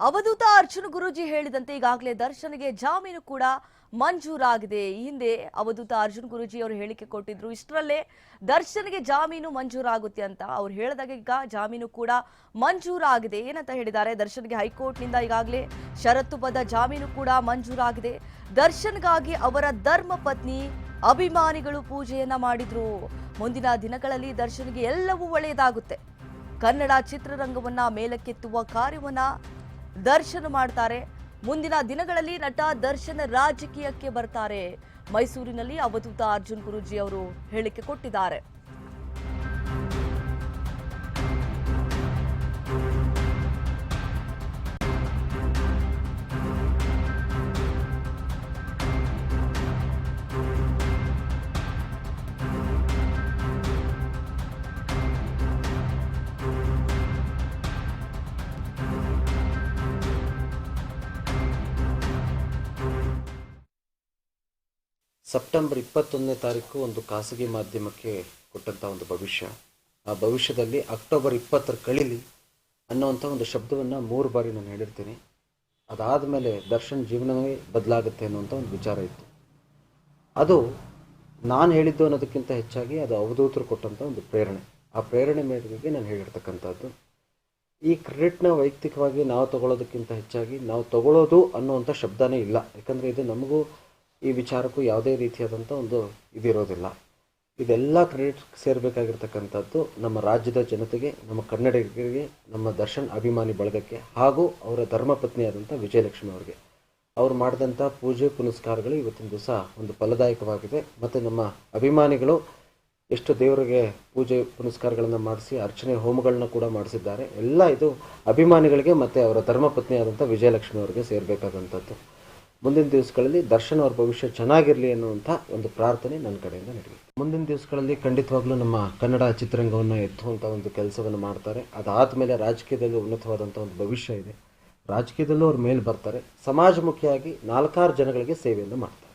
ಅವಧೂತ ಅರ್ಜುನ್ ಗುರೂಜಿ ಹೇಳಿದಂತೆ ಈಗಾಗಲೇ ದರ್ಶನ್ಗೆ ಜಾಮೀನು ಕೂಡ ಮಂಜೂರಾಗಿದೆ. ಈ ಹಿಂದೆ ಅವಧೂತ ಅರ್ಜುನ್ ಗುರೂಜಿ ಅವರು ಹೇಳಿಕೆ ಕೊಟ್ಟಿದ್ರು, ಇಷ್ಟರಲ್ಲೇ ದರ್ಶನ್ಗೆ ಜಾಮೀನು ಮಂಜೂರಾಗುತ್ತೆ ಅಂತ ಅವ್ರು ಹೇಳಿದಾಗ ಈಗ ಜಾಮೀನು ಕೂಡ ಮಂಜೂರಾಗಿದೆ. ಏನಂತ ಹೇಳಿದ್ದಾರೆ? ದರ್ಶನ್ಗೆ ಹೈಕೋರ್ಟ್ನಿಂದ ಈಗಾಗಲೇ ಷರತ್ತುಬದ್ಧ ಜಾಮೀನು ಕೂಡ ಮಂಜೂರಾಗಿದೆ. ದರ್ಶನ್ಗಾಗಿ ಅವರ ಧರ್ಮ ಪತ್ನಿ ಅಭಿಮಾನಿಗಳು ಪೂಜೆಯನ್ನ ಮಾಡಿದ್ರು. ಮುಂದಿನ ದಿನಗಳಲ್ಲಿ ದರ್ಶನ್ಗೆ ಎಲ್ಲವೂ ಒಳ್ಳೆಯದಾಗುತ್ತೆ. ಕನ್ನಡ ಚಿತ್ರರಂಗವನ್ನ ಮೇಲಕ್ಕೆತ್ತುವ ಕಾರ್ಯವನ್ನ ದರ್ಶನ್ ಮಾಡ್ತಾರೆ. ಮುಂದಿನ ದಿನಗಳಲ್ಲಿ ನಟ ದರ್ಶನ್ ರಾಜಕೀಯಕ್ಕೆ ಬರ್ತಾರೆ. ಮೈಸೂರಿನಲ್ಲಿ ಅವಧೂತ ಅರ್ಜುನ್ ಗುರುಜಿ ಅವರು ಹೇಳಿಕೆ ಕೊಟ್ಟಿದ್ದಾರೆ. ಸೆಪ್ಟೆಂಬರ್ ಇಪ್ಪತ್ತೊಂದನೇ ತಾರೀಕು ಒಂದು ಖಾಸಗಿ ಮಾಧ್ಯಮಕ್ಕೆ ಕೊಟ್ಟಂಥ ಒಂದು ಭವಿಷ್ಯ. ಆ ಭವಿಷ್ಯದಲ್ಲಿ ಅಕ್ಟೋಬರ್ ಇಪ್ಪತ್ತರ ಕಳೀಲಿ ಅನ್ನೋವಂಥ ಒಂದು ಶಬ್ದವನ್ನು ಮೂರು ಬಾರಿ ನಾನು ಹೇಳಿರ್ತೀನಿ. ಅದಾದ ಮೇಲೆ ದರ್ಶನ್ ಜೀವನವೇ ಬದಲಾಗುತ್ತೆ ಅನ್ನುವಂಥ ಒಂದು ವಿಚಾರ ಇತ್ತು. ಅದು ನಾನು ಹೇಳಿದ್ದು ಅನ್ನೋದಕ್ಕಿಂತ ಹೆಚ್ಚಾಗಿ ಅದು ಅವಧೂತರು ಕೊಟ್ಟಂಥ ಒಂದು ಪ್ರೇರಣೆ. ಆ ಪ್ರೇರಣೆ ಮೇರೆಗೆ ನಾನು ಹೇಳಿರ್ತಕ್ಕಂಥದ್ದು, ಈ ಕ್ರೆಡಿಟ್ನ ವೈಯಕ್ತಿಕವಾಗಿ ನಾವು ತಗೊಳ್ಳೋದಕ್ಕಿಂತ ಹೆಚ್ಚಾಗಿ ನಾವು ತಗೊಳ್ಳೋದು ಅನ್ನುವಂಥ ಶಬ್ದನೇ ಇಲ್ಲ. ಯಾಕಂದರೆ ಇದು ನಮಗೂ ಈ ವಿಚಾರಕ್ಕೂ ಯಾವುದೇ ರೀತಿಯಾದಂಥ ಒಂದು ಇದಿರೋದಿಲ್ಲ. ಇದೆಲ್ಲ ಕ್ರೆಡಿಟ್ ಸೇರಬೇಕಾಗಿರ್ತಕ್ಕಂಥದ್ದು ನಮ್ಮ ರಾಜ್ಯದ ಜನತೆಗೆ, ನಮ್ಮ ಕನ್ನಡಿಗರಿಗೆ, ನಮ್ಮ ದರ್ಶನ್ ಅಭಿಮಾನಿ ಬಳಗಕ್ಕೆ ಹಾಗೂ ಅವರ ಧರ್ಮಪತ್ನಿಯಾದಂಥ ವಿಜಯಲಕ್ಷ್ಮಿ ಅವರಿಗೆ. ಅವ್ರು ಮಾಡಿದಂಥ ಪೂಜೆ ಪುನಸ್ಕಾರಗಳು ಇವತ್ತಿನ ದಿವಸ ಒಂದು ಫಲದಾಯಕವಾಗಿದೆ. ಮತ್ತು ನಮ್ಮ ಅಭಿಮಾನಿಗಳು ಎಷ್ಟು ದೇವರಿಗೆ ಪೂಜೆ ಪುನಸ್ಕಾರಗಳನ್ನು ಮಾಡಿಸಿ, ಅರ್ಚನೆ ಹೋಮಗಳನ್ನ ಕೂಡ ಮಾಡಿಸಿದ್ದಾರೆ. ಎಲ್ಲ ಇದು ಅಭಿಮಾನಿಗಳಿಗೆ ಮತ್ತು ಅವರ ಧರ್ಮಪತ್ನಿಯಾದಂಥ ವಿಜಯಲಕ್ಷ್ಮಿ ಅವರಿಗೆ ಸೇರಬೇಕಾದಂಥದ್ದು. ಮುಂದಿನ ದಿವಸಗಳಲ್ಲಿ ದರ್ಶನ್ ಅವ್ರ ಭವಿಷ್ಯ ಚೆನ್ನಾಗಿರಲಿ ಅನ್ನುವಂಥ ಒಂದು ಪ್ರಾರ್ಥನೆ ನನ್ನ ಕಡೆಯಿಂದ ನಡೆಯುತ್ತೆ ಮುಂದಿನ ದಿವಸಗಳಲ್ಲಿ ಖಂಡಿತವಾಗ್ಲೂ ನಮ್ಮ ಕನ್ನಡ ಚಿತ್ರರಂಗವನ್ನು ಎತ್ತುವಂಥ ಒಂದು ಕೆಲಸವನ್ನು ಮಾಡ್ತಾರೆ. ಅದಾದ ಮೇಲೆ ರಾಜಕೀಯದಲ್ಲಿ ಉನ್ನತವಾದಂಥ ಒಂದು ಭವಿಷ್ಯ ಇದೆ. ರಾಜಕೀಯದಲ್ಲೂ ಅವ್ರ ಮೇಲೆ ಬರ್ತಾರೆ. ಸಮಾಜಮುಖಿಯಾಗಿ ನಾಲ್ಕಾರು ಜನಗಳಿಗೆ ಸೇವೆಯನ್ನು ಮಾಡ್ತಾರೆ.